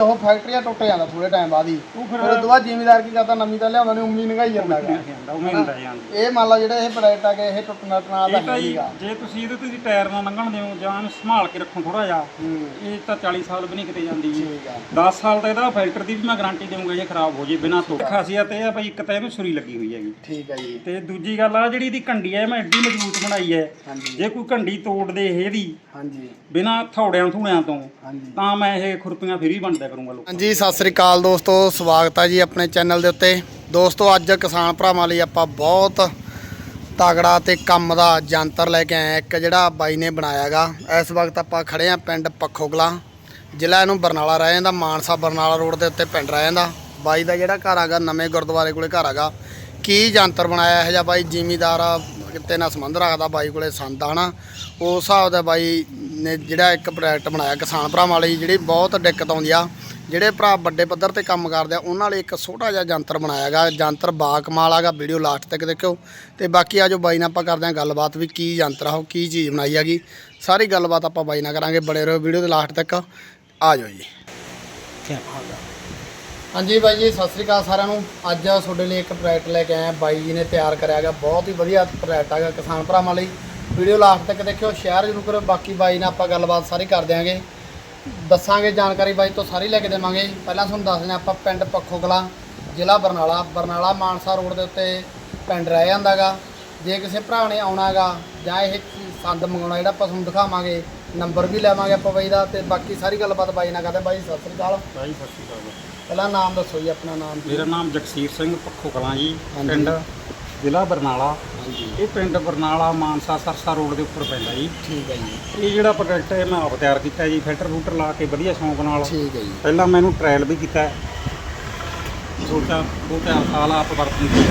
ਉਹ ਫੈਕਟਰੀਆਂ ਟੁੱਟ ਜਾਂਦਾ ਥੋੜੇ ਟਾਈਮ ਬਾਅਦ ਹੀ। ਉਹ ਫਿਰ ਉਸ ਤੋਂ ਬਾਅਦ ਜ਼ਿਮੀਦਾਰ ਕੀ ਕਰਦਾ ਨਵੀਂ ਤਾਂ ਲਿਆਉਂਦਾ ਨਹੀਂ ਉਮੀ ਨਗਾਈ ਜਾਂਦਾ ਹੈਗਾ। ਉਵੇਂ ਹੁੰਦਾ ਜਾਂਦੀ। ਇਹ ਮੰਨ ਲਓ ਜਿਹੜੇ ਇਹ ਪ੍ਰੋਡਕਟ ਆ ਗਏ ਇਹ ਟੁੱਟਣਾ ਟਣਾ ਦਾ ਇਹ ਤਾਂ ਜੀ ਨਹੀਂਗਾ ਜੇ ਤੁਸੀਂ ਇਹਦੇ ਤੁਸੀਂ ਟਾਇਰ ਨਾਲ ਲੰਘਣ ਦਿਓ ਜਾਂ ਇਹਨੂੰ ਸੰਭਾਲ ਕੇ ਰੱਖੋ ਥੋੜਾ ਜਿਹਾ ਇਹ ਤਾਂ 40 ਸਾਲ ਵੀ ਨਹੀਂ ਕਿਤੇ ਜਾਂਦੀ ਜੀ। ਠੀਕ ਆ। 10 ਸਾਲ ਤਾਂ ਇਹਦਾ ਫਿਲਟਰ ਦੀ ਵੀ ਮੈਂ ਗਾਰੰਟੀ ਦੇਵਾਂਗਾ ਜੇ ਖਰਾਬ ਹੋ ਜੇ ਬਿਨਾਂ ਤੋਂ ਖਾਸੀਅਤ ਇਹ ਆ ਭਾਈ ਇੱਕ ਤਾਂ ਇਹਨੂੰ ਸੁਰੀ ਲੱਗੀ ਹੋਈ ਹੈਗੀ। ਠੀਕ ਆ ਜੀ। ਤੇ ਦੂਜੀ ਗੱਲ ਆ ਜਿਹੜੀ ਇਹਦੀ ਕੰਡੀ ਹੈ ਮੈਂ ਐਡੀ ਮਜ਼ਬੂਤ ਬਣਾਈ ਹੈ। ਹਾਂਜੀ। ਜੇ ਕੋਈ ਕੰਡੀ ਤੋੜ ਦੇ ਇਹਦੀ ਹਾਂਜੀ। ਬਿਨਾਂ ਥੌੜਿਆਂ ਥੂੜਿਆਂ ਤੋਂ ਹਾਂਜੀ। ਤਾਂ ਮੈਂ ਇਹ ਖੁਰਪੀਆਂ ਫਿਰ ਹੀ ਬਣਦਾ ਕਰੂੰਗਾ ਲੋਕ ਹਾਂਜੀ, ਸਤਿ ਸ੍ਰੀ ਅਕਾਲ ਦੋਸਤੋ, ਸਵਾਗਤ ਹੈ ਜੀ ਆਪਣੇ ਚੈਨਲ ਦੇ ਉੱਤੇ। ਦੋਸਤੋ, ਅੱਜ ਕਿਸਾਨ ਭਰਾਵਾਂ ਲਈ ਆਪਾਂ ਬਹੁਤ ਤਗੜਾ ਤੇ ਕੰਮ ਦਾ ਜੰਤਰ ਲੈ ਕੇ ਆਏ ਇੱਕ ਜਿਹੜਾ ਬਾਈ ਨੇ ਬਣਾਇਆਗਾ, ਇਸ ਵਕਤ ਆਪਾਂ ਖੜੇ ਆ ਪਿੰਡ ਪੱਖੋਗਲਾ, ਜ਼ਿਲ੍ਹਾ ਇਹਨੂੰ ਬਰਨਾਲਾ ਰਹਿ ਜਾਂਦਾ, ਮਾਨਸਾ ਬਰਨਾਲਾ ਰੋਡ ਦੇ ਉੱਤੇ ਪਿੰਡ ਰਹਿ ਜਾਂਦਾ। ਬਾਈ ਦਾ ਜਿਹੜਾ ਘਰ ਹੈਗਾ, ਨਵੇਂ ਗੁਰਦੁਆਰੇ ਕੋਲੇ ਘਰ ਹੈਗਾ। ਕੀ ਜੰਤਰ ਬਣਾਇਆ ਇਹ ਜਿਹਾ ਬਾਈ? ਜ਼ਿਮੀਦਾਰ ਕਿਤੇ ਨਾਲ ਸੰਬੰਧ ਰੱਖਦਾ ਬਾਈ ਕੋਲੇ, ਸੰਦ ਆ ਨਾ। ਉਸ ਹਿਸਾਬ ਦਾ ਬਾਈ ਨੇ ਜਿਹੜਾ ਇੱਕ ਪ੍ਰੋਜੈਕਟ ਬਣਾਇਆ ਕਿਸਾਨ ਭਰਾਵਾਂ ਲਈ, ਜਿਹੜੀ ਬਹੁਤ ਦਿੱਕਤ ਆਉਂਦੀ ਆ। ਜਿਹੜੇ ਭਰਾ ਵੱਡੇ ਪੱਧਰ ਤੇ ਕੰਮ ਕਰਦੇ ਆ, ਉਹਨਾਂ ਲਈ ਇੱਕ ਛੋਟਾ ਜਿਹਾ ਯੰਤਰ ਬਣਾਇਆ ਗਿਆ, ਜੰਤਰ ਬਾ ਕਮਾਲ ਆਗਾ ਵੀਡੀਓ ਲਾਸਟ ਤੱਕ ਦੇਖਿਓ। ਤੇ ਬਾਕੀ ਆ ਜੋ ਬਾਈ ਨਾਲ ਆਪਾਂ ਕਰਦੇ ਆ ਗੱਲਬਾਤ ਵੀ ਕੀ ਯੰਤਰ ਆ, ਉਹ ਕੀ ਚੀਜ਼ ਬਣਾਈ ਹੈਗੀ ਸਾਰੀ ਗੱਲਬਾਤ ਆਪਾਂ ਬਾਈ ਨਾਲ ਕਰਾਂਗੇ ਬੜੇ ਰਹੋ ਵੀਡੀਓ ਦੇ ਲਾਸਟ ਤੱਕ। ਆ ਜਾਓ ਜੀ। ਹਾਂਜੀ ਬਾਈ ਜੀ, ਸਤਿ ਸ੍ਰੀ ਅਕਾਲ ਸਾਰਿਆਂ ਨੂੰ। ਅੱਜ ਤੁਹਾਡੇ ਲਈ ਇੱਕ ਪ੍ਰੋਜੈਕਟ ਲੈ ਕੇ ਆਏ ਬਾਈ ਜੀ ਨੇ ਤਿਆਰ ਕਰਿਆ ਹੈਗਾ ਬਹੁਤ ਹੀ ਵਧੀਆ ਪ੍ਰੋਜੈਕਟ ਹੈਗਾ ਕਿਸਾਨ ਭਰਾਵਾਂ ਲਈ। ਵੀਡੀਓ ਲਾਸਟ ਤੱਕ ਦੇਖਿਓ ਸ਼ੇਅਰ ਜ਼ਰੂਰ ਕਰੋ, ਬਾਕੀ ਬਾਈ ਨਾਲ ਆਪਾਂ ਗੱਲਬਾਤ ਸਾਰੀ ਕਰ ਦਿਆਂਗੇ। ਦੱਸਾਂਗੇ ਜਾਣਕਾਰੀ ਬਾਈ ਤੋਂ ਸਾਰੀ ਲੈ ਕੇ ਦੇਵਾਂਗੇ। ਪਹਿਲਾਂ ਤੁਹਾਨੂੰ ਦੱਸ ਦਿੰਦੇ ਆਪਾਂ ਪਿੰਡ ਪੱਖੋ ਕਲਾਂ ਜ਼ਿਲ੍ਹਾ ਬਰਨਾਲਾ। ਬਰਨਾਲਾ ਮਾਨਸਾ ਰੋਡ ਦੇ ਉੱਤੇ ਪਿੰਡ ਰਹਿ ਜਾਂਦਾਗਾ। ਜੇ ਕਿਸੇ ਭਰਾ ਨੇ ਆਉਣਾਗਾ ਜਾਂ ਇਹ ਸੰਦ ਮੰਗਾਉਣਾ ਜਿਹੜਾ ਆਪਾਂ ਤੁਹਾਨੂੰ ਦਿਖਾਵਾਂਗੇ ਨੰਬਰ ਵੀ ਲੈਵਾਂਗੇ ਆਪਾਂ ਬਾਈ ਦਾ ਤੇ ਬਾਕੀ ਸਾਰੀ ਗੱਲਬਾਤ ਬਾਈ ਨਾਲ ਕਰਦੇ ਬਾਈ ਸਤਿ ਸ੍ਰੀ ਅਕਾਲ। ਭਾਈ ਸਤਿ ਸ਼੍ਰੀ ਅਕਾਲ। ਪਹਿਲਾਂ ਨਾਮ ਦੱਸੋ ਜੀ ਆਪਣਾ ਨਾਮ। ਮੇਰਾ ਨਾਮ ਜਗਸੀਰ ਸਿੰਘ ਪੱਖੋ ਕਲਾਂ ਜੀ। ਪਿੰਡ ਜ਼ਿਲ੍ਹਾ ਬਰਨਾਲਾ। ਇਹ ਪਿੰਡ ਬਰਨਾਲਾ ਮਾਨਸਾ ਸਰਸਾ ਰੋਡ ਦੇ ਉੱਪਰ ਪੈਂਦਾ ਜੀ। ਠੀਕ ਹੈ ਜੀ। ਇਹ ਜਿਹੜਾ ਪ੍ਰੋਡਕਟ ਹੈ ਮੈਂ ਆਪ ਤਿਆਰ ਕੀਤਾ ਜੀ ਫਿਲਟਰ ਫੂਟਰ ਲਾ ਕੇ ਵਧੀਆ ਸ਼ੌਂਕ ਨਾਲ। ਠੀਕ ਹੈ ਜੀ। ਪਹਿਲਾਂ ਮੈਨੂੰ ਟ੍ਰਾਇਲ ਵੀ ਕੀਤਾ ਦੋ ਚਾਰ ਸਾਲ ਆਪ ਵਰਤਨ ਦੀ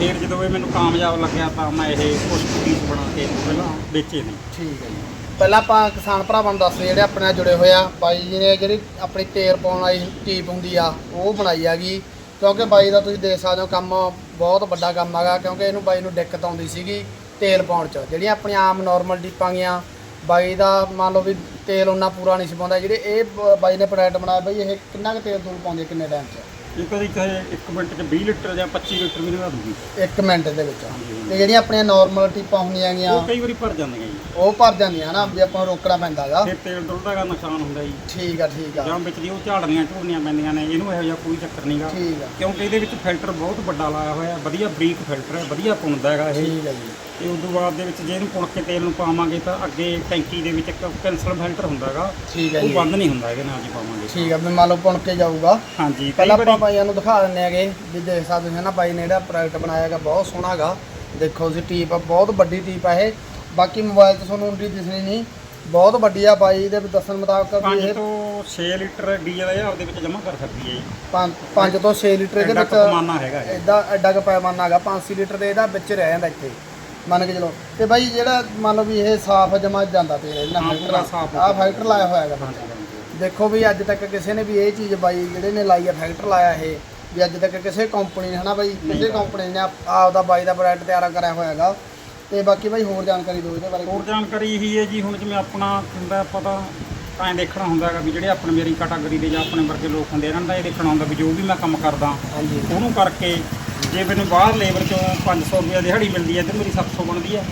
ਫਿਰ ਜਦੋਂ ਇਹ ਮੈਨੂੰ ਕਾਮਯਾਬ ਲੱਗਿਆ ਤਾਂ ਮੈਂ ਇਹ ਕੁਝ ਪੀਸ ਬਣਾ ਕੇ ਪਹਿਲਾਂ ਵੇਚੇ ਨੇ। ਠੀਕ ਹੈ ਜੀ। ਪਹਿਲਾਂ ਆਪਾਂ ਕਿਸਾਨ ਭਰਾਵਾਂ ਨੂੰ ਦੱਸਦੇ ਜਿਹੜੇ ਆਪਣੇ ਨਾਲ ਜੁੜੇ ਹੋਏ ਆ ਬਾਈ ਜੀ ਨੇ ਜਿਹੜੀ ਆਪਣੀ ਤੇਲ ਪਾਉਣ ਵਾਲੀ ਟੀਪ ਹੁੰਦੀ ਆ ਉਹ ਬਣਾਈ ਹੈਗੀ ਕਿਉਂਕਿ ਬਾਈ ਦਾ ਤੁਸੀਂ ਦੇਖ ਸਕਦੇ ਹੋ ਕੰਮ ਬਹੁਤ ਵੱਡਾ ਕੰਮ ਹੈਗਾ ਕਿਉਂਕਿ ਇਹਨੂੰ ਬਾਈ ਨੂੰ ਦਿੱਕਤ ਆਉਂਦੀ ਸੀਗੀ ਤੇਲ ਪਾਉਣ 'ਚ। ਜਿਹੜੀਆਂ ਆਪਣੀਆਂ ਆਮ ਨਾਰਮਲ ਟੀਪਾਂ ਗੀਆਂ ਬਾਈ ਦਾ ਮੰਨ ਲਓ ਵੀ ਤੇਲ ਉਹਨਾਂ ਪੂਰਾ ਨਹੀਂ ਸੀ ਪਾਉਂਦਾ। ਜਿਹੜੇ ਇਹ ਬ- ਬਾਈ ਨੇ ਪ੍ਰੋਡਕਟ ਬਣਾਇਆ ਬਾਈ ਇਹ ਕਿੰਨਾ ਕੁ ਤੇਲ ਤੂਲ ਪਾਉਂਦੀ ਹੈ ਕਿੰਨੇ ਟਾਈਮ 'ਚ? ਇਹ ਕਦੀ ਕਹੇ 1 ਮਿੰਟ 'ਚ 20 ਲੀਟਰ ਜਾਂ 25 ਲੀਟਰ ਵੀ ਨਿਕਲ ਦੂਗੀ। 1 ਮਿੰਟ ਦੇ ਵਿੱਚ। ਤੇ ਜਿਹੜੀਆਂ ਆਪਣੀਆਂ ਨਾਰਮਲ ਟੀਪਾਂ ਹੁੰਦੀਆਂ ਗੀਆਂ ਉਹ ਕਈ ਵਾਰੀ ਭਰ ਜਾਂਦੀਆਂ ਉਹ ਭਰ ਜਾਂਦੀਆਂ ਹਨਾ ਵੀ ਆਪਾਂ ਨੂੰ ਰੋਕਣਾ ਪੈਂਦਾ ਹੈਗਾ ਫਿਰ ਤੇਲ ਡੁੱਲਦਾ ਗਾ ਨੁਕਸਾਨ ਹੁੰਦਾ ਜੀ। ਠੀਕ ਆ ਠੀਕ ਆ। ਜਾਂ ਵਿੱਚ ਦੀ ਉਹ ਝਾੜਨੀਆਂ ਝੂੜਨੀਆਂ ਪੈਂਦੀਆਂ ਨੇ ਇਹਨੂੰ ਇਹੋ ਜਿਹਾ ਕੋਈ ਚੱਕਰ ਨਹੀਂਗਾ ਠੀਕ ਆ। ਕਿਉਂਕਿ ਇਹਦੇ ਵਿੱਚ ਫਿਲਟਰ ਬਹੁਤ ਵੱਡਾ ਲਾਇਆ ਹੋਇਆ ਹੈ ਵਧੀਆ ਬਰੀਕ ਫਿਲਟਰ ਹੈ ਵਧੀਆ ਪੁਣਦਾ ਹੈਗਾ ਇਹ। ਠੀਕ ਆ ਜੀ। ਤੇ ਉਸ ਤੋਂ ਬਾਅਦ ਦੇ ਵਿੱਚ ਜੇ ਇਹਨੂੰ ਪੁਣ ਕੇ ਤੇਲ ਨੂੰ ਪਾਵਾਂਗੇ ਤਾਂ ਅੱਗੇ ਟੈਂਕੀ ਦੇ ਵਿੱਚ ਇੱਕ ਕੈਂਸਲ ਫਿਲਟਰ ਹੁੰਦਾ ਹੈਗਾ। ਠੀਕ ਹੈ ਉਹ ਜੀ। ਬੰਦ ਨਹੀਂ ਹੁੰਦਾ ਇਹਦੇ ਨਾਲ ਜੀ ਪਾਵਾਂਗੇ। ਠੀਕ ਆ ਵੀ ਮੰਨ ਲਓ ਪੁਣ ਕੇ ਜਾਊਗਾ। ਹਾਂਜੀ ਪਹਿਲਾਂ ਆਪਾਂ ਬਾਈਆਂ ਨੂੰ ਦਿਖਾ ਦਿੰਨੇ ਹੈਗੇ ਵੀ ਦੇਖ ਸਕਦੇ ਹੋ ਨਾ ਬਾਈ ਨੇ ਜਿਹੜਾ ਪ੍ਰੋਡਕਟ ਬਣਾਇਆ ਹੈਗਾ ਬਹੁਤ ਸੋਹਣਾ ਹੈਗਾ। ਦੇਖੋ ਤੁਸੀਂ ਟੀਪ ਆ ਬਹੁਤ ਵੱਡੀ ਟੀਪ ਆ ਇਹ। ਬਾਕੀ ਮੋਬਾਈਲ 'ਤੇ ਤੁਹਾਨੂੰ ਉਂਡੀ ਦਿਸਣੀ ਨਹੀਂ। ਬਹੁਤ ਵੱਡੀ ਆ ਬਾਈ ਦੇ ਦੱਸਣ ਮੁਤਾਬਕ ਵੀ 5 ਇਹ ਤੋਂ 6 ਲੀਟਰ ਡੀਜ਼ਲ ਇਹ ਆਪਦੇ ਵਿੱਚ ਜਮ੍ਹਾਂ ਕਰ ਸਕਦੀ ਹੈ ਜੀ। 5 ਤੋਂ 6 ਲੀਟਰ ਇਹਦੇ ਐਡਾ ਵਿੱਚ ਕਮਾਨਾ ਹੈਗਾ ਇਹ। ਐਡਾ ਐਡਾ ਕੁ ਪੈਮਾਨਾ ਹੈਗਾ 5 ਲੀਟਰ ਦੇ ਇਹਦਾ ਵਿੱਚ ਰਹਿ ਜਾਂਦਾ ਇੱਥੇ ਮੰਨ ਕੇ ਚਲੋ। ਤੇ ਬਾਈ ਜਿਹੜਾ ਮੰਨ ਲਓ ਵੀ ਇਹ ਸਾਫ਼ ਜਮਾ ਜਾਂਦਾ ਤੇ ਇਹਦੇ ਨਾਲ ਹਾਂ, ਪੂਰਾ ਸਾਫ਼ ਆ ਫਾਈਟਰ ਲਾਇਆ ਹੋਇਆ ਹੈਗਾ। ਵਿੱਚ। ਦੇਖੋ ਵੀ ਅੱਜ ਤੱਕ ਕਿਸੇ ਨੇ ਵੀ ਇਹ ਚੀਜ਼ ਬਾਈ ਜਿਹੜੇ ਨੇ ਲਾਈ ਆ ਫੈਕਟਰ ਲਾਇਆ ਇਹ ਵੀ ਅੱਜ ਤੱਕ ਕਿਸੇ ਕੰਪਨੀ ਨੇ ਹਨਾ ਬਾਈ ਕਿਸੇ ਕੰਪਨੀ ਨੇ ਆਪ- ਆਪਦਾ ਬਾਈ ਦਾ ਪ੍ਰੋਡਕਟ ਤਿਆਰ ਕਰਿਆ ਹੋਇਆ ਹੈਗਾ। ਤੇ ਬਾਕੀ ਬਾਈ ਹੋਰ ਜਾਣਕਾਰੀ ਦਿਓ ਇਹਦੇ ਬਾਰੇ। ਹੋਰ ਜਾਣਕਾਰੀ ਇਹੀ ਹੈ ਜੀ ਹੁਣ ਜਿਵੇਂ ਆਪਣਾ ਹੁੰਦਾ ਪਤਾ ਤਾਂ ਦੇਖਣਾ ਹੁੰਦਾ ਹੈਗਾ ਵੀ ਜਿਹੜੇ ਆਪਣੇ ਮੇਰੀ ਕੈਟਾਗਰੀ ਦੇ ਜਾਂ ਆਪਣੇ ਵਰਗੇ ਲੋਕ ਹੁੰਦੇ ਇਹਨਾਂ ਦਾ ਇਹ ਦੇਖਣਾ ਹੁੰਦਾ ਵੀ ਜੋ ਵੀ ਮੈਂ ਕੰਮ ਕਰਦਾ ਹਾਂਜੀ। ਉਹਨੂੰ ਕਰਕੇ ਜੇ ਮੈਨੂੰ ਬਾਹਰ ਲੇਬਰ ਚੋਂ 500 ਰੁਪਏ ਦਿਹਾੜੀ ਮਿਲਦੀ ਹੈ ਤੇ ਮੇਰੀ 700 ਬਣਦੀ ਹੈ।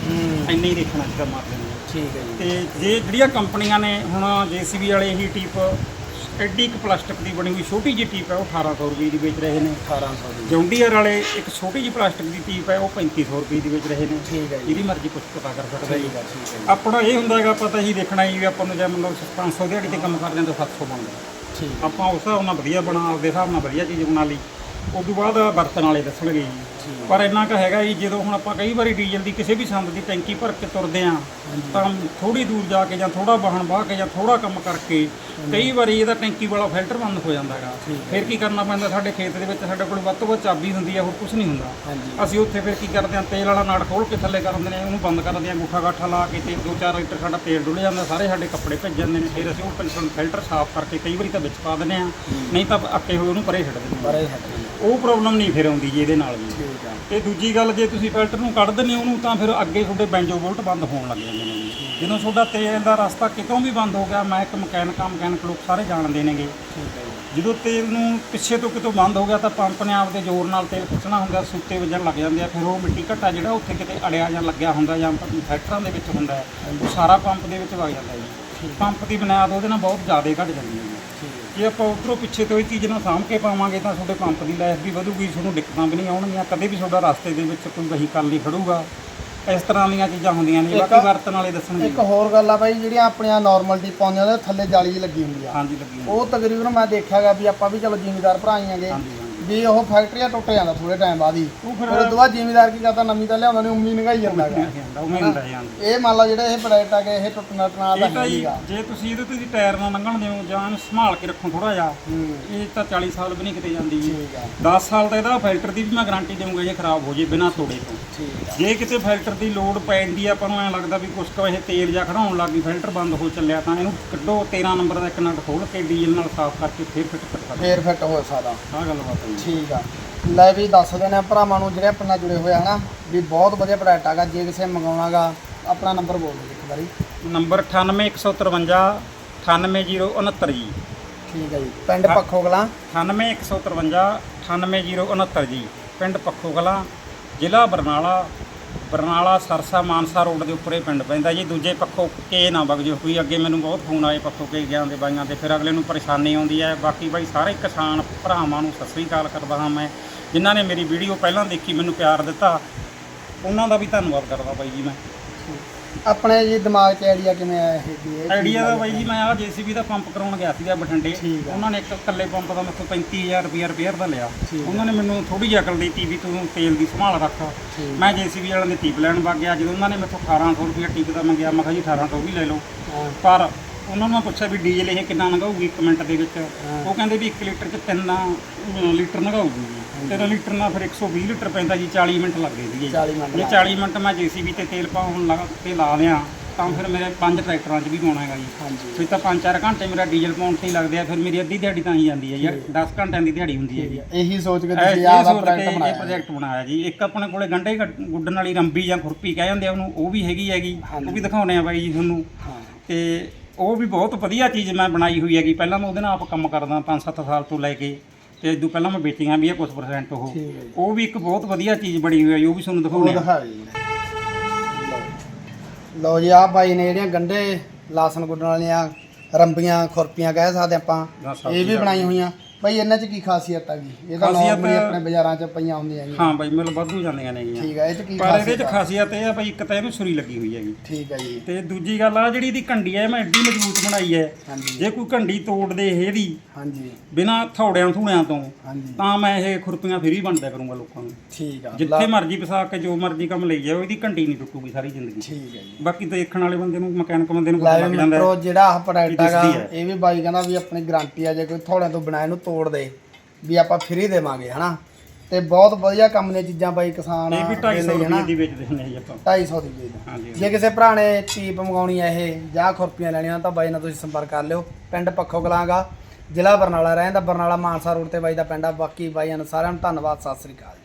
ਇੰਨੇ ਹੀ ਦੇਖਣਾ ਚਾਹੀਦਾ ਮਾਰ ਹਾਂ। ਠੀਕ ਹੈ ਜੀ। ਤੇ ਜੇ ਜਿਹੜੀਆਂ ਕੰਪਨੀਆਂ ਨੇ ਹੁਣ ਜੀਸੀਬੀ ਵਾਲੇ ਹੀ ਟੀਪ ਐਡੀ ਇੱਕ ਪਲਾਸਟਿਕ ਦੀ ਬਣੀ ਹੋਈ ਛੋਟੀ ਜਿਹੀ ਟੀਪ ਹੈ ਉਹ 1800 ਰੁਪਏ ਦੀ ਵੇਚ ਰਹੇ ਨੇ। 1800 ਦੀ। ਜੌਂਡੀਅਰ ਵਾਲੇ ਇੱਕ ਛੋਟੀ ਜਿਹੀ ਪਲਾਸਟਿਕ ਦੀ ਟੀਪ ਹੈ ਉਹ 3500 ਰੁਪਏ ਦੀ ਵੇਚ ਰਹੇ ਨੇ। ਠੀਕ ਹੈ ਜੀ। ਜਿਹਦੀ ਮਰਜ਼ੀ ਕੁਝ ਪਤਾ ਕਰ ਸਕਦਾ ਜੀ। ਆਪਣਾ ਇਹ ਹੁੰਦਾ ਹੈਗਾ ਪਤਾ ਹੀ ਦੇਖਣਾ ਹੀ ਵੀ ਆਪਾਂ ਨੂੰ ਜੇ ਮਤਲਬ 500 ਦਿਹਾੜੀ ਤੇ ਕੰਮ ਕਰਦੇ ਹਾਂ ਤਾਂ 700 ਬਣਦਾ। ਠੀਕ ਆਪਾਂ ਉਸ ਹਿਸਾਬ ਨਾਲ ਵਧੀਆ ਬਣਾ ਆਪਦੇ ਹਿਸਾਬ ਨਾਲ ਵਧੀਆ ਚੀਜ਼ ਬਣਾ ਲਈ। ਤੋਂ ਬਾਅਦ ਬਰਤਨ ਵਾਲੇ ਦੱਸਣਗੇ ਜੀ। ਪਰ ਇੰਨਾ ਕੁ ਹੈਗਾ ਜੀ ਜਦੋਂ ਹੁਣ ਆਪਾਂ ਕਈ ਵਾਰੀ ਡੀਜ਼ਲ ਦੀ ਕਿਸੇ ਵੀ ਸੰਦ ਦੀ ਟੈਂਕੀ ਭਰ ਕੇ ਤੁਰਦੇ ਆਂ ਤਾਂ ਥੋੜੀ ਦੂਰ ਜਾ ਕੇ ਜਾਂ ਥੋੜਾ ਵਾਹਣ ਵਾਹ ਕੇ ਜਾਂ ਥੋੜਾ ਕੰਮ ਕਰਕੇ ਕਈ ਵਾਰੀ ਇਹਦਾ ਟੈਂਕੀ ਵਾਲਾ ਫਿਲਟਰ ਬੰਦ ਹੋ ਜਾਂਦਾ ਹੈਗਾ। ਫਿਰ ਕੀ ਕਰਨਾ ਪੈਂਦਾ ਸਾਡੇ ਖੇਤ ਦੇ ਵਿੱਚ ਸਾਡੇ ਕੋਲ ਵੱਧ ਤੋਂ ਵੱਧ ਚਾਬੀ ਹੁੰਦੀ ਹੈ ਹੋਰ ਕੁਝ ਨਹੀਂ ਹੁੰਦਾ। ਅਸੀਂ ਉੱਥੇ ਫਿਰ ਕੀ ਕਰਦੇ ਹਾਂ ਤੇਲ ਵਾਲਾ ਨਾੜ ਖੋਲ ਕੇ ਥੱਲੇ ਕਰ ਦਿੰਦੇ ਨੇ ਉਹਨੂੰ ਬੰਦ ਕਰ ਦਿੰਦੇ ਹਾਂ ਗੁੱਠਾ ਗਾਠਾ ਲਾ ਕੇ ਤੇ 2-4 ਲੀਟਰ ਸਾਡਾ ਤੇਲ ਡੁੱਲ ਜਾਂਦਾ ਸਾਰੇ ਸਾਡੇ ਕੱਪੜੇ ਭਿੱਜ ਜਾਂਦੇ ਨੇ ਫਿਰ ਅਸੀਂ ਉਹ ਫਿਲਟਰ ਫਿਲਟਰ ਸਾਫ਼ ਕਰਕੇ ਕਈ ਵਾਰੀ ਤਾਂ ਵਿੱਚ ਪਾ ਦਿੰਦੇ ਹਾਂ। ਨਹੀਂ ਤਾਂ ਅੱਕੇ ਹੋਏ ਉਹਨੂੰ ਪਰੇ ਛੱਡ ਦਿੰਦੇ ਹਾਂ। ਬੜੇ ਹੱਥ ਉਹ ਪ੍ਰੋਬਲਮ ਨਹੀਂ ਫਿਰ ਆਉਂਦੀ ਜੀ ਇਹਦੇ ਨਾਲ ਵੀ। ਠੀਕ ਆ। ਤੇ ਦੂਜੀ ਗੱਲ ਜੇ ਤੁਸੀਂ ਫਿਲਟਰ ਨੂੰ ਕੱਢ ਦਿੰਦੇ ਹੋ ਉਹਨੂੰ ਤਾਂ ਫਿਰ ਅੱਗੇ ਤੁਹਾਡੇ ਬੈਂਜੋ ਵੋਲਟ ਬੰਦ ਹੋਣ ਲੱਗ ਜਾਂਦੇ ਨੇ ਜੀ। ਜਦੋਂ ਤੁਹਾਡਾ ਤੇਲ ਦਾ ਰਸਤਾ ਕਿਤੋਂ ਵੀ ਬੰਦ ਹੋ ਗਿਆ ਮੈਂ ਇੱਕ ਮਕੈਨਿਕ ਆ ਮਕੈਨਿਕ ਲੋਕ ਸਾਰੇ ਜਾਣਦੇ ਨੇਗੇ। ਜਦੋਂ ਤੇਲ ਨੂੰ ਪਿੱਛੇ ਤੋਂ ਕਿਤੋਂ ਬੰਦ ਹੋ ਗਿਆ ਤਾਂ ਪੰਪ ਨੇ ਆਪਦੇ ਜ਼ੋਰ ਨਾਲ ਤੇਲ ਖਿੱਚਣਾ ਹੁੰਦਾ ਸੁੱਤੇ ਵੱਜਣ ਲੱਗ ਜਾਂਦੇ ਆ ਫਿਰ ਉਹ ਮਿੱਟੀ ਘੱਟਾ ਜਿਹੜਾ ਉੱਥੇ ਕਿਤੇ ਅੜਿਆ ਜਾਂ ਲੱਗਿਆ ਹੁੰਦਾ ਜਾਂ ਫੈਕਟਰਾਂ ਦੇ ਵਿੱਚ ਹੁੰਦਾ ਹੈ, ਉਹ ਸਾਰਾ ਪੰਪ ਦੇ ਵਿੱਚ ਵਗ ਜਾਂਦਾ ਜੀ। ਪੰਪ ਦੀ ਬੁਨਿਆਦ ਉਹਦੇ ਨਾਲ ਬਹੁਤ ਜ਼ਿਆਦਾ ਘਟ ਜਾਂਦੀ ਹੈ ਜੀ ਆਪਾਂ ਉਧਰੋਂ ਪਿੱਛੇ ਤੋਂ ਇਹ ਚੀਜ਼ ਨਾਲ ਸਾਂਭ ਕੇ ਪਾਵਾਂਗੇ ਤਾਂ ਤੁਹਾਡੇ ਪੰਪ ਦੀ ਲਾਈਫ ਵੀ ਵਧੂਗੀ ਤੁਹਾਨੂੰ ਦਿੱਕਤਾਂ ਵੀ ਨਹੀਂ ਆਉਣਗੀਆਂ ਕਦੇ ਵੀ ਤੁਹਾਡਾ ਰਸਤੇ ਦੇ ਵਿੱਚ ਕੋਈ ਵਹੀਕਲ ਨਹੀਂ ਖੜੂਗਾ। ਇਸ ਤਰ੍ਹਾਂ ਦੀਆਂ ਚੀਜ਼ਾਂ ਹੁੰਦੀਆਂ ਨੇ ਬਾਕੀ ਵਰਤਣ ਵਾਲੇ ਦੱਸਣਗੇ। ਇੱਕ ਹੋਰ ਗੱਲ ਆ ਬਾਈ ਜਿਹੜੀਆਂ ਆਪਣੀਆਂ ਨਾਰਮਲ ਟੀ ਪਾਉਂਦੇ ਉਹਦੇ ਥੱਲੇ ਜਾਲੀ ਲੱਗੀ ਹੁੰਦੀ ਆ। ਹਾਂਜੀ ਲੱਗੀ। ਉਹ ਤਕਰੀਬਨ ਮੈਂ ਦੇਖਿਆਗਾ ਵੀ ਆਪਾਂ ਵੀ ਚਲੋ ਜ਼ਿਮੀਦਾਰ ਭਰਾ ਹੀ ਆਂਗੇ ਹਾਂਜੀ ਹਾਂਜੀ। ਵੀ ਉਹ ਫੈਕਟਰੀਆਂ ਟੁੱਟ ਜਾਂਦਾ ਥੋੜੇ ਟਾਈਮ ਬਾਅਦ ਹੀ ਉਹ ਫਿਰ ਫਿਰ ਉਦੋਂ ਬਾਅਦ ਜ਼ਿਮੀਦਾਰ ਕੀ ਕਰਦਾ ਨਵੀਂ ਤਾਂ ਲਿਆਉਂਦਾ ਨਹੀਂ ਉਮੀ ਨਗਾਈ ਜਾਂਦਾ ਗਾ। ਉਵੇਂ ਹੁੰਦਾ ਹੈ ਹਾਂਜੀ ਇਹ ਮੰਨ ਲਓ ਜਿਹੜੇ ਇਹ ਪ੍ਰੋਡਕਟ ਆ ਗਏ ਇਹ ਟੁੱਟਣਾ ਟਣਾ ਦਾ ਇਹ ਤਾਂ ਜੀ ਨਹੀਂਗਾ ਜੇ ਤੁਸੀਂ ਇਹਦੇ ਤੇ ਟਾਇਰ ਨਾਲ ਲੰਘਣ ਦਿਓ ਜਾਂ ਇਹਨੂੰ ਸੰਭਾਲ ਕੇ ਰੱਖੋ ਥੋੜਾ ਜਿਹਾ ਹੂੰ। ਇਹ ਤਾਂ 40 ਸਾਲ ਵੀ ਨਹੀਂ ਕਿਤੇ ਜਾਂਦੀ ਜੀ। ਠੀਕ ਆ। 10 ਸਾਲ ਤਾਂ ਇਹਦਾ ਫਿਲਟਰ ਦੀ ਵੀ ਮੈਂ ਗਾਰੰਟੀ ਦੇਵਾਂਗਾ ਜੇ ਖਰਾਬ ਹੋ ਜੇ ਬਿਨਾਂ ਤੋੜੇ ਤੋਂ। ਠੀਕ ਆ। ਜੇ ਕਿਤੇ ਫਿਲਟਰ ਦੀ ਲੋਡ ਪੈ ਜਾਂਦੀ ਆ ਆਪਾਂ ਨੂੰ ਐਂ ਲੱਗਦਾ ਵੀ ਕੁਛ ਕੁ ਇਹ ਤੇਲ ਜਾਂ ਖੜਾਉਣ ਲੱਗ ਗਈ ਫਿਲਟਰ ਬੰਦ ਹੋ ਚੱਲਿਆ ਤਾਂ ਇਹਨੂੰ ਕੱਢੋ 13 ਨੰਬਰ ਦਾ ਇੱਕ ਨਟ ਖੋਲ ਕੇ ਡੀਜ਼ਲ ਨਾਲ ਸਾਫ਼ ਕਰਕੇ ਫਿਰ ਫਿੱਟ ਕਰ ਸਕਦੇ ਫੇਰ ਫਿੱਟ ਹੋ ਸਕਦਾ। ਆਹ ਗੱਲਬਾਤ ਹੈ ਜੀ। ਠੀਕ ਆ। ਲੈ ਵੀ ਦੱਸ ਦੇਣਾ ਭਰਾਵਾਂ ਨੂੰ ਜਿਹੜੇ ਆਪਣੇ ਜੁੜੇ ਹੋਏ ਆ ਹਨਾ ਵੀ ਬਹੁਤ ਵਧੀਆ ਪ੍ਰੋਡਕਟ ਹੈਗਾ ਜੇ ਕਿਸੇ ਮੰਗਾਉਣਾਗਾ ਆਪਣਾ ਨੰਬਰ ਬੋਲ ਦਿਓ ਇੱਕ ਵਾਰੀ। ਨੰਬਰ 98153 98069 ਜੀ। ਠੀਕ ਹੈ ਜੀ। ਪਿੰਡ ਪੱਖੋ ਕਲਾਂ 98153 98069 ਜੀ। ਪਿੰਡ ਪੱਖੋ ਕਲਾਂ ਜ਼ਿਲ੍ਹਾ ਬਰਨਾਲਾ ਬਰਨਾਲਾ ਸਰਸਾ ਮਾਨਸਾ ਰੋਡ ਦੇ ਉੱਪਰ ਇਹ ਪਿੰਡ ਪੈਂਦਾ ਜੀ। ਦੂਜੇ ਪੱਖੋਂ ਕੇ ਨਾ ਵਗ ਜਿਓ ਕੋਈ ਅੱਗੇ ਮੈਨੂੰ ਬਹੁਤ ਫੋਨ ਆਏ ਪੱਖੋਂ ਕੇ ਗਿਆ ਦੇ ਬਾਈਆਂ ਦੇ, ਫਿਰ ਅਗਲੇ ਨੂੰ ਪਰੇਸ਼ਾਨੀ ਆਉਂਦੀ ਹੈ। ਬਾਕੀ ਬਾਈ ਸਾਰੇ ਕਿਸਾਨ ਭਰਾਵਾਂ ਨੂੰ ਸਤਿ ਸ੍ਰੀ ਅਕਾਲ ਕਰਦਾ ਹਾਂ ਮੈਂ, ਜਿਨ੍ਹਾਂ ਨੇ ਮੇਰੀ ਵੀਡੀਓ ਪਹਿਲਾਂ ਦੇਖੀ, ਮੈਨੂੰ ਪਿਆਰ ਦਿੱਤਾ। ਉਹਨਾਂ ਦਾ ਵੀ ਧੰਨਵਾਦ ਕਰਦਾ ਬਾਈ ਜੀ ਮੈਂ। ਆਪਣੇ ਜੀ ਦਿਮਾਗ 'ਚ ਆਈਡੀਆ ਕਿਵੇਂ ਆਇਆ ਇਹ ਵੀ ਇਹ ਆਈਡੀਆ ਦਾ? ਬਾਈ ਜੀ ਮੈਂ ਆ ਜੀਸੀਬੀ ਦਾ ਪੰਪ ਕਰਾਉਣ ਗਿਆ ਸੀਗਾ ਬਠਿੰਡੇ ਠੀਕ ਆ। ਉਹਨਾਂ ਨੇ ਇੱਕ ਇਕੱਲੇ ਪੰਪ ਦਾ ਮੈਥੋਂ 35000 ਰੁਪਏ ਰਿਪੇਅਰ ਦਾ ਲਿਆ ਠੀਕ ਆ। ਉਹਨਾਂ ਨੇ ਮੈਨੂੰ ਥੋੜੀ ਜਿਹੀ ਅਕਲ ਦਿੱਤੀ ਵੀ ਤੂੰ ਤੇਲ ਦੀ ਸੰਭਾਲ ਰੱਖ ਠੀਕ। ਮੈਂ ਜੀਸੀਬੀ ਵਾਲਿਆਂ ਦੇ ਟੀਪ ਲੈਣ ਵਗ ਗਿਆ ਜਦੋਂ ਉਹਨਾਂ ਨੇ ਮੈਥੋਂ 1800 ਰੁਪਏ ਟੀਪ ਦਾ ਮੰਗਿਆ ਮੈਂ ਕਿਹਾ ਜੀ 1800 ਵੀ ਲੈ ਲਓ ਹਾਂ, ਪਰ ਉਹਨਾਂ ਨੂੰ ਪੁੱਛਿਆ ਵੀ ਡੀਜ਼ਲ ਇਹ ਕਿੰਨਾ ਲੰਘਾਊਗੀ? 1 ਮਿੰਟ ਦੇ ਵਿੱਚ। ਉਹ ਕਹਿੰਦੇ ਵੀ 1 ਲੀਟਰ ਚ 3 ਲੀਟਰ ਲੰਘਾਊਗੀ। ਜੀ 3 ਲੀਟਰ ਨਾਲ ਫਿਰ 120 ਲੀਟਰ ਪੈਂਦਾ ਜੀ 40 ਮਿੰਟ ਲੱਗਦੇ ਸੀਗੇ 40 ਮਿੰਟ ਜੇ ਲਾ 40 ਮਿੰਟ ਮੈਂ ਜੀਸੀਬੀ ਤੇ ਤੇਲ ਪਾਉਣ ਲੱਗ ਤੇ ਲਾ ਦਿਆਂ ਤਾਂ ਫਿਰ ਮੇਰੇ ਪੰਜ ਟਰੈਕਟਰਾਂ 'ਚ ਵੀ ਪਾਉਣਾ ਹੈਗਾ ਜੀ। ਹਾਂਜੀ। ਫਿਰ ਤਾਂ 5-4 ਘੰਟੇ ਮੇਰਾ ਡੀਜ਼ਲ ਪਾਉਣ ਤੇ ਹੀ ਲੱਗਦੇ ਆ ਫਿਰ ਮੇਰੀ ਅੱਧੀ ਦਿਹਾੜੀ ਤਾਂ ਹੀ ਜਾਂਦੀ ਹੈ ਯਾਰ 10 ਘੰਟਿਆਂ ਦੀ ਦਿਹਾੜੀ ਹੁੰਦੀ ਹੈ ਜੀ। ਇਹੀ ਸੋਚ ਕੇ ਤੁਸੀਂ ਆਹ ਕੇ ਪ੍ਰੋਡਕਟ ਇਹ ਬਣਾਇਆ। ਪ੍ਰੋਜੈਕਟ ਬਣਾਇਆ ਜੀ। ਇੱਕ ਆਪਣੇ ਕੋਲੇ ਗੰਢੇ ਗੱਡ- ਗੁੱਡਣ ਵਾਲੀ ਰੰਬੀ ਜਾਂ ਖੁਰਪੀ ਕਹਿ ਜਾਂਦੇ ਆ ਉਹਨੂੰ ਉਹ ਵੀ ਹੈਗੀ ਹੈਗੀ। ਉਹ ਵੀ ਦਿਖਾਉਣੇ ਆ ਬਾਈ ਜੀ ਤੁਹਾਨੂੰ। ਤੇ ਉਹ ਵੀ ਬਹੁਤ ਵਧੀਆ ਚੀਜ਼ ਮੈਂ ਬਣਾਈ ਹੋਈ ਹੈਗੀ। ਪਹਿਲਾਂ ਮੈਂ ਉਹਦੇ ਨਾਲ ਆਪ ਕੰਮ ਕਰਦਾ 5-7 ਸਾਲ ਤੋਂ ਲੈ ਕੇ ਤੇ ਇਦੋਂ ਪਹਿਲਾਂ ਮੈਂ ਵੇਚੀਆਂ ਵੀ ਆ ਕੁਝ ਪਰਸੈਂਟ ਉਹ। ਉਹ ਵੀ ਇੱਕ ਬਹੁਤ ਵਧੀਆ ਚੀਜ਼ ਬਣੀ ਹੋਈ ਹੈ ਉਹ ਵੀ ਤੁਹਾਨੂੰ ਦਿਖਾਉਣੇ ਆ ਲਓ। ਜੀ ਆਹ ਬਾਈ ਨੇ ਜਿਹੜੀਆਂ ਗੰਢੇ ਲਾਸਣ ਗੁੱਡਣ ਵਾਲੀਆਂ ਰੰਬੀਆਂ ਖੁਰਪੀਆਂ ਕਹਿ ਸਕਦੇ ਆਪਾਂ ਇਹ ਵੀ ਦਾ। ਬਣਾਈਆਂ ਹੋਈਆਂ। ਬਾਈ ਇਹਨਾਂ 'ਚ ਕੀ ਖਾਸੀਅਤ ਹੈਗੀ ਇਹ ਤਾਂ ਖਾਸੀਅਤ- ਨਾਰਮਲੀ ਆਪਣੇ ਬਾਜ਼ਾਰਾਂ 'ਚ ਪਈਆਂ ਹੁੰਦੀਆਂ ਜੀ ਹਾਂ ਬਾਈ ਮਿਲ ਵਾਧੂ ਜਾਂਦੀਆਂ ਨੇ ਜੀ ਠੀਕ ਹੈ ਇਹ 'ਚ ਕੀ ਪਰ ਇਹਦੇ ਖਾਸੀਅਤ ਚ ਆ? ਖਾਸੀਅਤ ਇਹ ਆ ਬਾਈ ਇੱਕ ਤਾਂ ਇਹਨੂੰ ਛੁਰੀ ਲੱਗੀ ਹੋਈ ਹੈਗੀ। ਠੀਕ ਹੈ ਜੀ। ਤੇ ਦੂਜੀ ਗੱਲ ਆ ਜਿਹੜੀ ਇਹਦੀ ਕੰਡੀ ਹੈ ਮੈਂ ਐਡੀ ਮਜ਼ਬੂਤ ਬਣਾਈ ਹੈ। ਹਾਂਜੀ। ਜੇ ਕੋਈ ਕੰਡੀ ਤੋੜ ਦੇ ਇਹਦੀ ਹਾਂਜੀ। ਬਿਨਾ ਥੌੜਿਆਂ ਥੂੜਿਆਂ ਤੋਂ ਹਾਂਜੀ। ਤਾਂ ਮੈਂ ਇਹ ਖੁਰਪੀਆਂ ਫਰੀ ਬਣਦਾ ਕਰੂੰਗਾ ਲੋਕਾਂ ਨੂੰ। ਠੀਕ ਆ। ਜਿੱਥੇ ਮਰਜ਼ੀ ਫਸਾ ਕੇ ਜੋ ਮਰਜ਼ੀ ਕੰਮ ਲਈ ਜਾਓ ਇਹਦੀ ਕੰਡੀ ਨਹੀਂ ਟੁੱਟੂਗੀ ਸਾਰੀ ਜ਼ਿੰਦਗੀ। ਠੀਕ ਹੈ ਜੀ। ਬਾਕੀ ਦੇਖਣ ਵਾਲੇ ਬੰਦੇ ਨੂੰ ਮਕੈਨਿਕ ਬੰਦੇ ਨੂੰ ਪਤਾ ਲਾਈਵ ਲੱਗ ਜਾਂਦਾ ਹੈ। ਜਿਹੜਾ ਆਹ ਪ੍ਰੋਡਕਟ ਇਹ ਦਿਸਦੀ ਹੈਗਾ ਹੈ। ਇਹ ਵੀ ਬਾਈ ਕਹਿੰਦਾ ਵੀ ਆਪਣੀ ਗਾਰੰਟੀ ਆ ਜੇ ਕੋਈ ਥੋੜਿਆਂ ਤੋਂ ਬਿਨਾਂ ਇਹਨੂੰ ਤੋੜ ਦੇ ਵੀ ਆਪਾਂ ਫ੍ਰੀ ਦੇਵਾਂਗੇ ਹਨਾ? ਤੇ ਬਹੁਤ ਵਧੀਆ ਕੰਮ ਨੇ ਚੀਜ਼ਾਂ ਬਾਈ ਕਿਸਾਨ ਇਹ ਵੀ ਦੇ 250 ਲਈ ਹਨਾ? ਰੁਪਏ ਦੀ ਵੇਚਦੇ ਹੁੰਦੇ ਜੀ ਆਪਾਂ। 250 ਦੀ ਵੇਚ ਜੇ ਕਿਸੇ ਭਰਾ ਨੇ ਟੀਪ ਮੰਗਾਉਣੀ ਹੈ ਇਹ ਜਾਂ ਖੁਰਪੀਆਂ ਲੈਣੀਆਂ ਤਾਂ ਬਾਈ ਨਾਲ ਤੁਸੀਂ ਸੰਪਰਕ ਕਰ ਲਿਓ। ਪਿੰਡ ਪੱਖੋ ਕਲਾਂਗਾ ਜ਼ਿਲ੍ਹਾ ਬਰਨਾਲਾ ਰਹਿੰਦਾ ਬਰਨਾਲਾ ਮਾਨਸਾ ਰੋਡ ਤੇ ਬਾਈ ਦਾ ਪਿੰਡ ਆ। ਬਾਕੀ ਬਾਈਆਂ ਨੂੰ ਸਾਰਿਆਂ ਨੂੰ ਧੰਨਵਾਦ ਸਤਿ ਸ੍ਰੀ ਅਕਾਲ।